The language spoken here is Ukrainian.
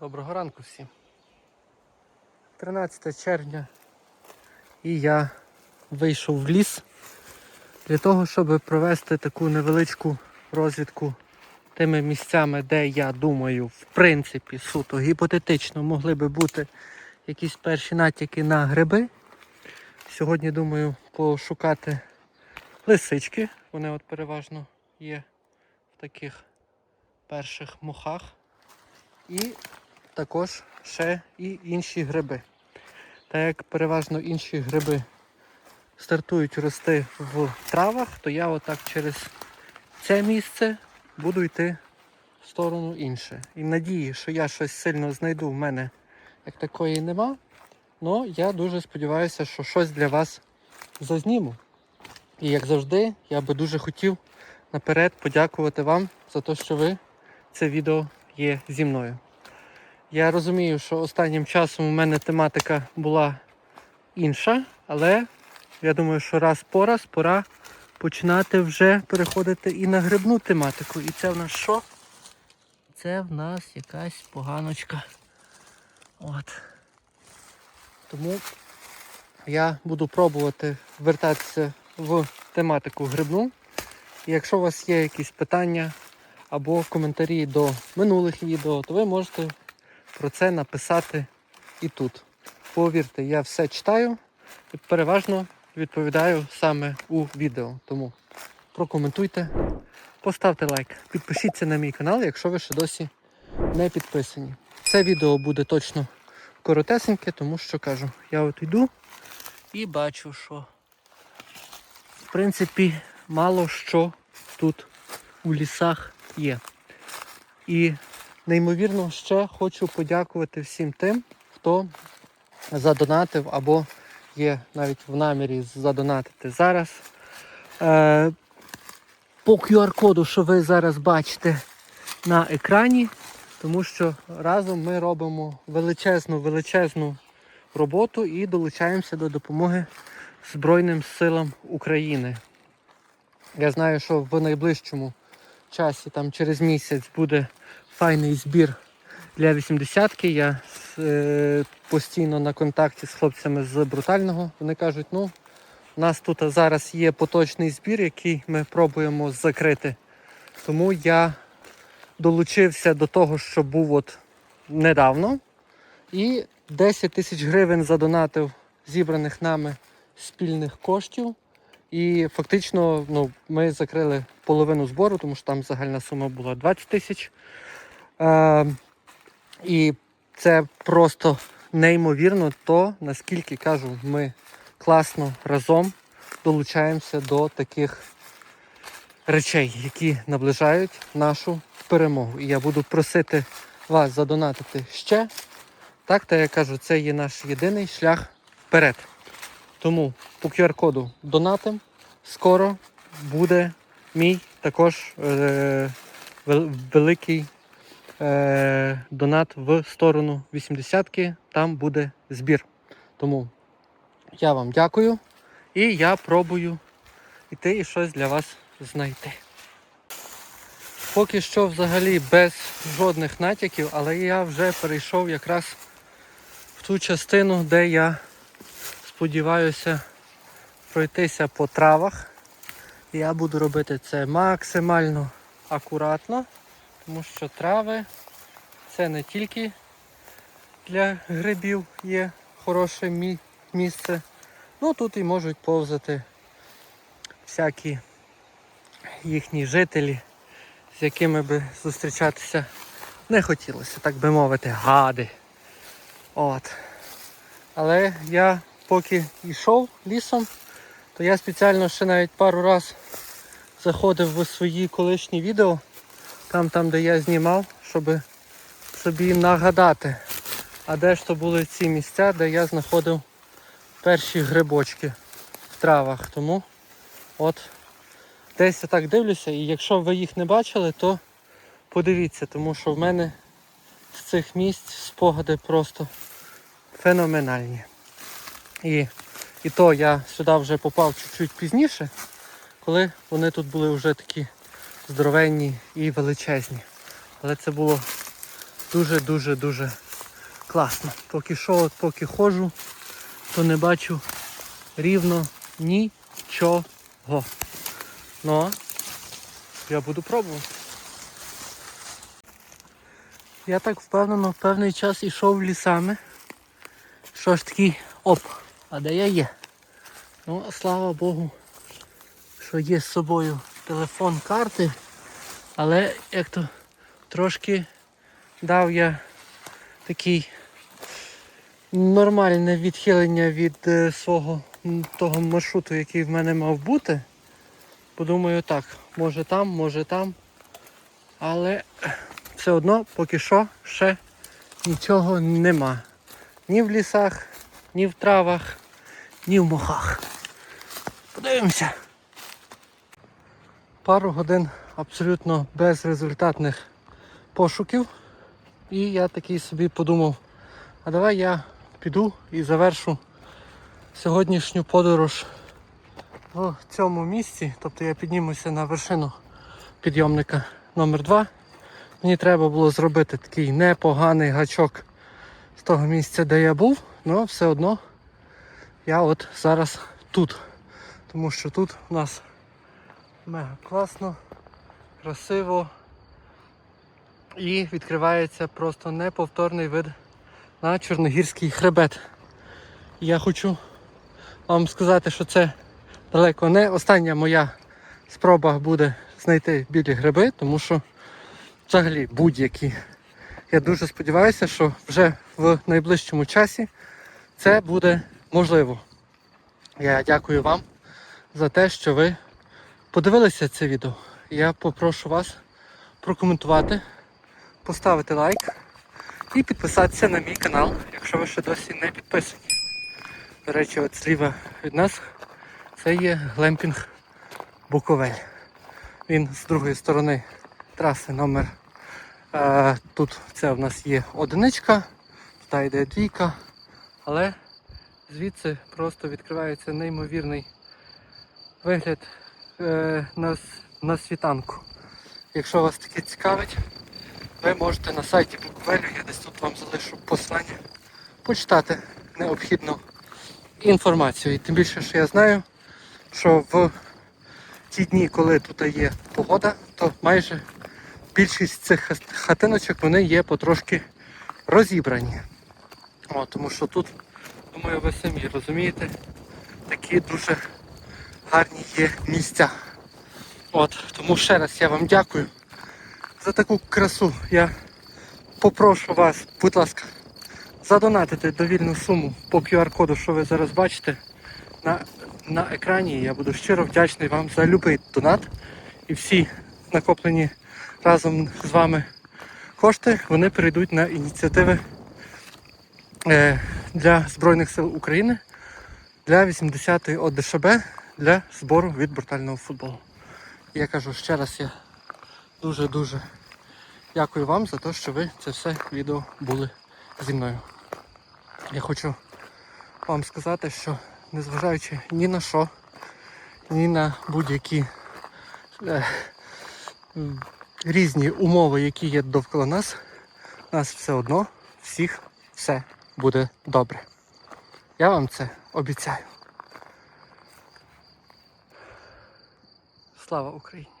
Доброго ранку всім. 13 червня і я вийшов в ліс для того, щоб провести таку невеличку розвідку тими місцями, де я думаю, в принципі, суто гіпотетично могли би бути якісь перші натяки на гриби. Сьогодні думаю пошукати лисички. Вони от переважно є в таких перших мохах. І також ще і інші гриби. Так як переважно інші гриби стартують рости в травах, то я отак через це місце буду йти в сторону інше. І надії, що я щось сильно знайду, в мене як такої нема. але я дуже сподіваюся, що щось для вас зазніму. І як завжди, я би дуже хотів наперед подякувати вам за те, що ви це відео є зі мною. Я розумію, що останнім часом у мене тематика була інша, але я думаю, що раз по раз пора починати вже переходити і на грибну тематику. І це в нас що? Це в нас якась поганочка. От. Тому я буду пробувати вертатися в тематику грибну. І якщо у вас є якісь питання або коментарі до минулих відео, то ви можете про це написати і тут. Повірте, я все читаю і переважно відповідаю саме у відео. Тому прокоментуйте, поставте лайк, підпишіться на мій канал, якщо ви ще досі не підписані. Це відео буде точно коротесеньке, тому що кажу, я от йду і бачу, що в принципі мало що тут у лісах є. І неймовірно ще хочу подякувати всім тим, хто задонатив або є навіть в намірі задонатити зараз. Е, по QR-коду, що ви зараз бачите на екрані, тому що разом ми робимо величезну величезну роботу і долучаємося до допомоги Збройним силам України. Я знаю, що в найближчому часі, там через місяць, буде файний збір для 80-ки. Я е, постійно на контакті з хлопцями з брутального. Вони кажуть, ну, у нас тут зараз є поточний збір, який ми пробуємо закрити. Тому я долучився до того, що був от недавно. І 10 тисяч гривень задонатив зібраних нами спільних коштів. І фактично ну, ми закрили половину збору, тому що там загальна сума була 20 тисяч. Е, і це просто неймовірно, то наскільки кажу, ми класно разом долучаємося до таких речей, які наближають нашу перемогу. І я буду просити вас задонатити ще. Так, та я кажу, це є наш єдиний шлях вперед. Тому по QR-коду донатим. Скоро буде мій також е, великий е, донат в сторону 80-ки. Там буде збір. Тому я вам дякую і я пробую йти і щось для вас знайти. Поки що взагалі без жодних натяків, але я вже перейшов якраз в ту частину, де я сподіваюся пройтися по травах. Я буду робити це максимально акуратно, тому що трави це не тільки для грибів є хороше мі- місце. Ну тут і можуть повзати всякі їхні жителі, з якими би зустрічатися не хотілося, так би мовити, гади. От. Але я поки йшов лісом, то я спеціально ще навіть пару раз заходив в свої колишні відео, там, там де я знімав, щоб собі нагадати, а де ж то були ці місця, де я знаходив перші грибочки в травах. Тому от десь я так дивлюся, і якщо ви їх не бачили, то подивіться, тому що в мене з цих місць спогади просто феноменальні. І, і то я сюди вже попав чуть-чуть пізніше, коли вони тут були вже такі здоровенні і величезні. Але це було дуже-дуже дуже класно. Поки що, поки ходжу, то не бачу рівно нічого. Ну, я буду пробувати. Я так впевнено певний час ішов лісами. Що ж такий оп, а де я є? Ну, слава Богу, що є з собою телефон, карти, але як то трошки дав я такий нормальне відхилення від е, свого того маршруту, який в мене мав бути. Подумаю так, може там, може там. Але все одно поки що ще нічого нема. Ні в лісах, ні в травах, ні в мохах. Подивимося. Пару годин абсолютно безрезультатних пошуків. І я такий собі подумав, а давай я піду і завершу сьогоднішню подорож в цьому місці. Тобто я піднімуся на вершину підйомника номер 2 Мені треба було зробити такий непоганий гачок з того місця, де я був, але все одно я от зараз тут. Тому що тут у нас мега класно, красиво і відкривається просто неповторний вид на Чорногірський хребет. Я хочу вам сказати, що це далеко не остання моя спроба буде знайти білі гриби, тому що взагалі будь-які. Я дуже сподіваюся, що вже в найближчому часі це буде можливо. Я дякую вам за те, що ви подивилися це відео. Я попрошу вас прокоментувати, поставити лайк і підписатися на мій канал, якщо ви ще досі не підписані. До речі, от зліва від нас це є глемпінг Буковель. Він з другої сторони траси номер. Е, тут це в нас є одиничка, туди йде двійка, але звідси просто відкривається неймовірний вигляд е, на, на світанку. Якщо вас таке цікавить, ви можете на сайті Буковелю, я десь тут вам залишу посилання, почитати необхідну інформацію. І тим більше, що я знаю, що в ті дні, коли тут є погода, то майже більшість цих хатиночок вони є потрошки розібрані. О, тому що тут, думаю, ви самі розумієте, такі дуже гарні є місця. От, тому ще раз я вам дякую за таку красу. Я попрошу вас, будь ласка, задонатити довільну суму по QR-коду, що ви зараз бачите на, на екрані. Я буду щиро вдячний вам за будь-який донат. І всі накоплені разом з вами кошти, вони перейдуть на ініціативи е, для Збройних сил України для 80-ї ОДШБ для збору від брутального футболу. Я кажу ще раз, я дуже-дуже дякую вам за те, що ви це все відео були зі мною. Я хочу вам сказати, що незважаючи ні на що, ні на будь-які е, різні умови, які є довкола нас, нас все одно всіх все буде добре. Я вам це обіцяю. Слава Україні!